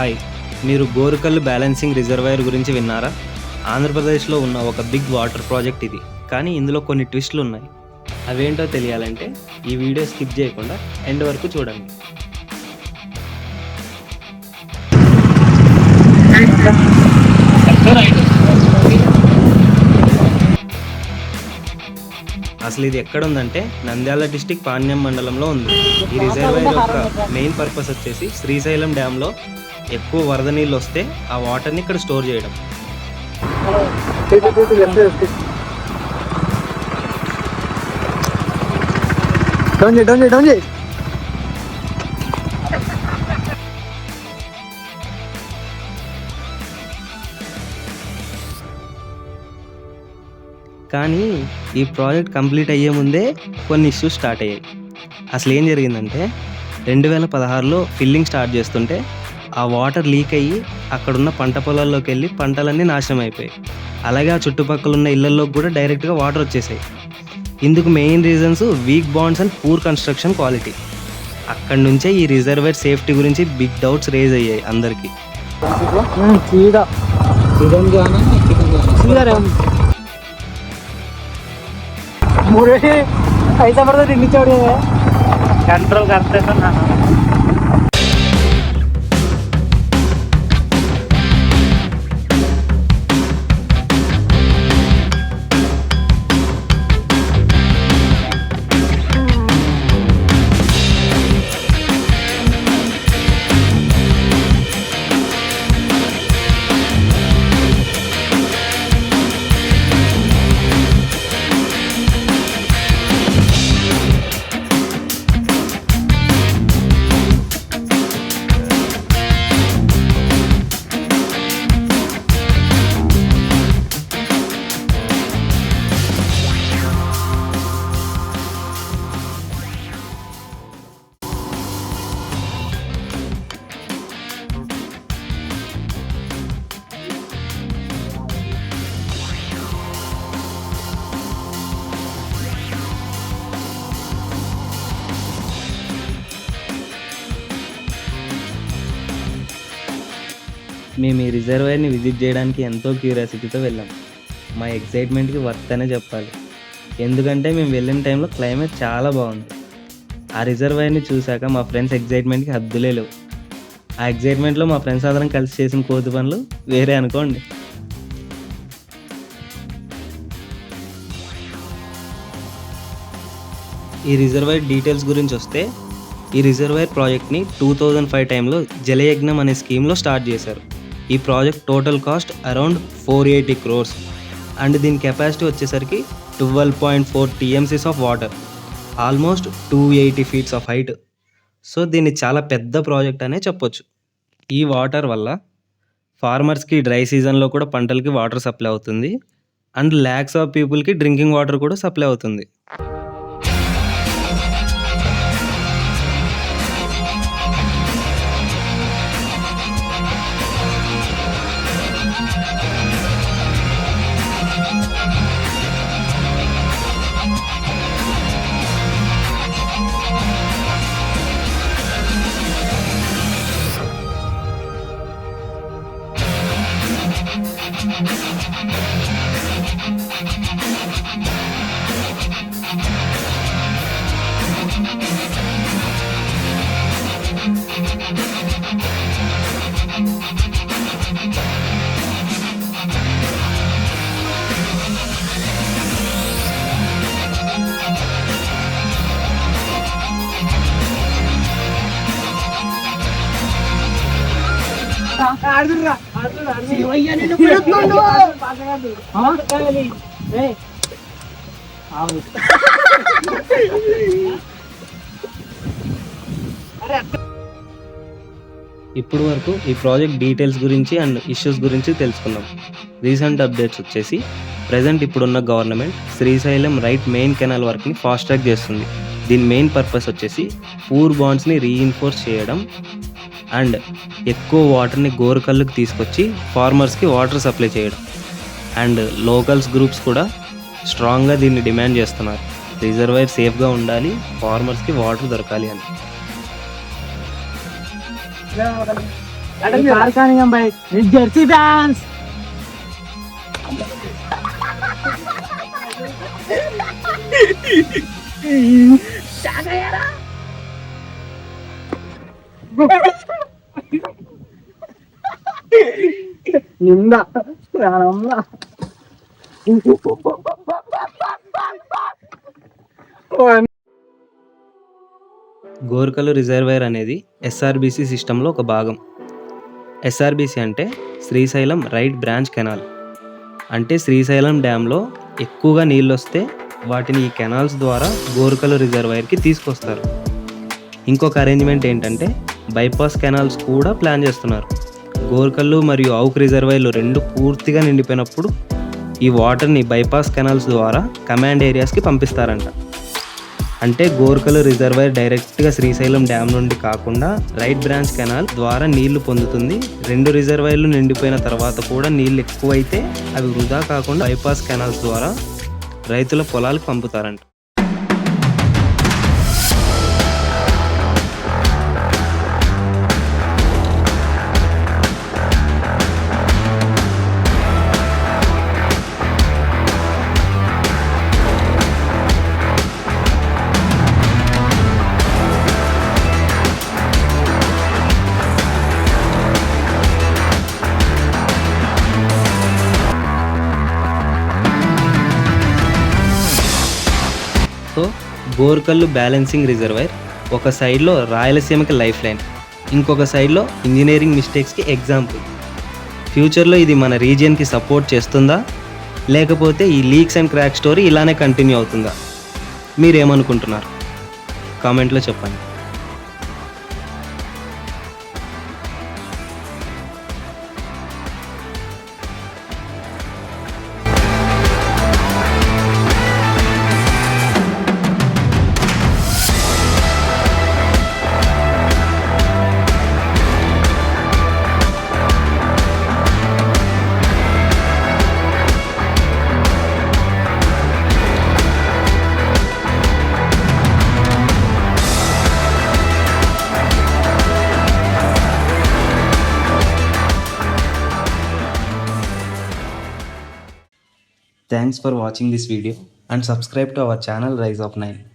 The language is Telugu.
హాయ్. మీరు గోరుకల్లు బ్యాలెన్సింగ్ రిజర్వాయర్ గురించి విన్నారా? ఆంధ్రప్రదేశ్లో ఉన్న ఒక బిగ్ వాటర్ ప్రాజెక్ట్ ఇది. కానీ ఇందులో కొన్ని ట్విస్టులు ఉన్నాయి. అవేంటో తెలియాలంటే ఈ వీడియో స్కిప్ చేయకుండా ఎండ్ వరకు చూడండి. అసలు ఇది ఎక్కడ ఉందంటే నంద్యాల డిస్టిక్ పాణ్యం మండలంలో ఉంది. ఈ రిజర్వాయర్ యొక్క మెయిన్ పర్పస్ వచ్చేసి శ్రీశైలం డ్యాంలో ఎక్కువ వరద నీళ్ళు వస్తే ఆ వాటర్ని ఇక్కడ స్టోర్ చేయడం. డౌన్ చేయి డౌన్ చేయి డౌన్ చేయి కానీ ఈ ప్రాజెక్ట్ కంప్లీట్ అయ్యే ముందే కొన్ని ఇష్యూస్ స్టార్ట్ అయ్యాయి. అసలు ఏం జరిగిందంటే రెండు వేల పదహారులో ఫిల్లింగ్ స్టార్ట్ చేస్తుంటే ఆ వాటర్ లీక్ అయ్యి అక్కడున్న పంట పొలాల్లోకి వెళ్ళి పంటలన్నీ నాశనం అయిపోయాయి అలాగే ఆ చుట్టుపక్కల ఉన్న ఇళ్లలోకి కూడా డైరెక్ట్గా వాటర్ వచ్చేసాయి ఇందుకు main reasons weak bonds and poor construction quality అక్కడి నుంచే ఈ రిజర్వేర్ సేఫ్టీ గురించి బిగ్ డౌట్స్ రేజ్ అయ్యాయి అందరికీ सीधा सीधन जाना है మేము ఈ రిజర్వాయర్ని విజిట్ చేయడానికి ఎంతో క్యూరియాసిటీతో వెళ్ళాం. మా ఎక్సైట్మెంట్కి వర్త్ అనే చెప్పాలి. ఎందుకంటే మేము వెళ్ళిన టైంలో క్లైమేట్ చాలా బాగుంది. ఆ రిజర్వాయర్ని చూశాక మా ఫ్రెండ్స్ ఎగ్జైట్మెంట్కి హద్దులే లేవు. ఆ ఎగ్జైట్మెంట్లో మా ఫ్రెండ్స్ అందరం కలిసి చేసిన కోతి పనులు వేరే అనుకోండి. ఈ రిజర్వాయర్ డీటెయిల్స్ గురించి వస్తే ఈ రిజర్వాయర్ ప్రాజెక్ట్ని టూ థౌజండ్ ఫైవ్ టైంలో జలయజ్ఞం అనే స్కీమ్లో స్టార్ట్ చేశారు. ఈ project total cost around four eighty crores. And దీని కెపాసిటీ వచ్చేసరికి twelve point four TMCs of water. Almost two eighty feets of height. So దీన్ని చాలా పెద్ద ప్రాజెక్ట్ అనే చెప్పొచ్చు. ఈ వాటర్ వల్ల ఫార్మర్స్కి డ్రై సీజన్లో కూడా పంటలకి వాటర్ సప్లై అవుతుంది. అండ్ ల్యాక్స్ ఆఫ్ పీపుల్కి డ్రింకింగ్ వాటర్ కూడా సప్లై అవుతుంది. ఇప్పుడు వరకు ఈ ప్రాజెక్ట్ డీటెయిల్స్ గురించి అండ్ ఇష్యూస్ గురించి తెలుసుకున్నాం రీసెంట్ అప్డేట్స్ వచ్చేసి ప్రజెంట్ ఇప్పుడున్న government Srisailam right main canal వర్క్ని ఫాస్ట్ ట్రాక్ చేస్తుంది. దీని మెయిన్ పర్పస్ వచ్చేసి పూర్ బాండ్స్ని రీఇన్ఫోర్స్ చేయడం అండ్ ఎక్కువ వాటర్ని గోరుకల్లుకి తీసుకొచ్చి ఫార్మర్స్కి వాటర్ సప్లై చేయడం అండ్ లోకల్స్ గ్రూప్స్ కూడా స్ట్రాంగ్గా దీన్ని డిమాండ్ చేస్తున్నారు రిజర్వాయర్ సేఫ్గా ఉండాలి ఫార్మర్స్కి వాటర్ దొరకాలి అని కార్ఖానియం బై జెర్సీ నింద గోర్కలు రిజర్వైర్ అనేది ఎస్ఆర్బీసీ సిస్టంలో ఒక భాగం. ఎస్ఆర్బీసీ అంటే శ్రీశైలం రైట్ బ్రాంచ్ కెనాల్. అంటే శ్రీశైలం డ్యాంలో ఎక్కువగా నీళ్ళు వస్తే వాటిని ఈ కెనాల్స్ ద్వారా గోర్కలు రిజర్వాయర్కి తీసుకొస్తారు. ఇంకొక అరేంజ్మెంట్ ఏంటంటే బైపాస్ కెనాల్స్ కూడా ప్లాన్ చేస్తున్నారు. గోర్కల్లు మరియు ఔక్ రిజర్వాయర్లు రెండు పూర్తిగా నిండిపోయినప్పుడు ఈ వాటర్ని బైపాస్ కెనాల్స్ ద్వారా కమాండ్ ఏరియాస్కి పంపిస్తారంట. అంటే గోర్కలు రిజర్వాయర్ డైరెక్ట్గా శ్రీశైలం డ్యామ్ నుండి కాకుండా రైట్ బ్రాంచ్ కెనాల్ ద్వారా నీళ్ళు పొందుతుంది. రెండు రిజర్వాయర్లు నిండిపోయిన తర్వాత కూడా నీళ్ళు ఎక్కువైతే అవి వృధా కాకుండా బైపాస్ కెనాల్స్ ద్వారా రైతుల పొలాలకు పంపుతారంట. బోర్కల్లు బ్యాలెన్సింగ్ రిజర్వాయర్ ఒక సైడ్లో రాయలసీమకి లైఫ్ లైన్ ఇంకొక సైడ్లో ఇంజనీరింగ్ మిస్టేక్స్కి ఎగ్జాంపుల్. ఫ్యూచర్లో ఇది మన రీజియన్కి సపోర్ట్ చేస్తుందా? లేకపోతే ఈ లీక్స్ అండ్ క్రాక్ స్టోరీ ఇలానే కంటిన్యూ అవుతుందా? మీరేమనుకుంటున్నారు? కామెంట్లో చెప్పండి. Thanks for watching this video and subscribe to our channel Rise of Nine.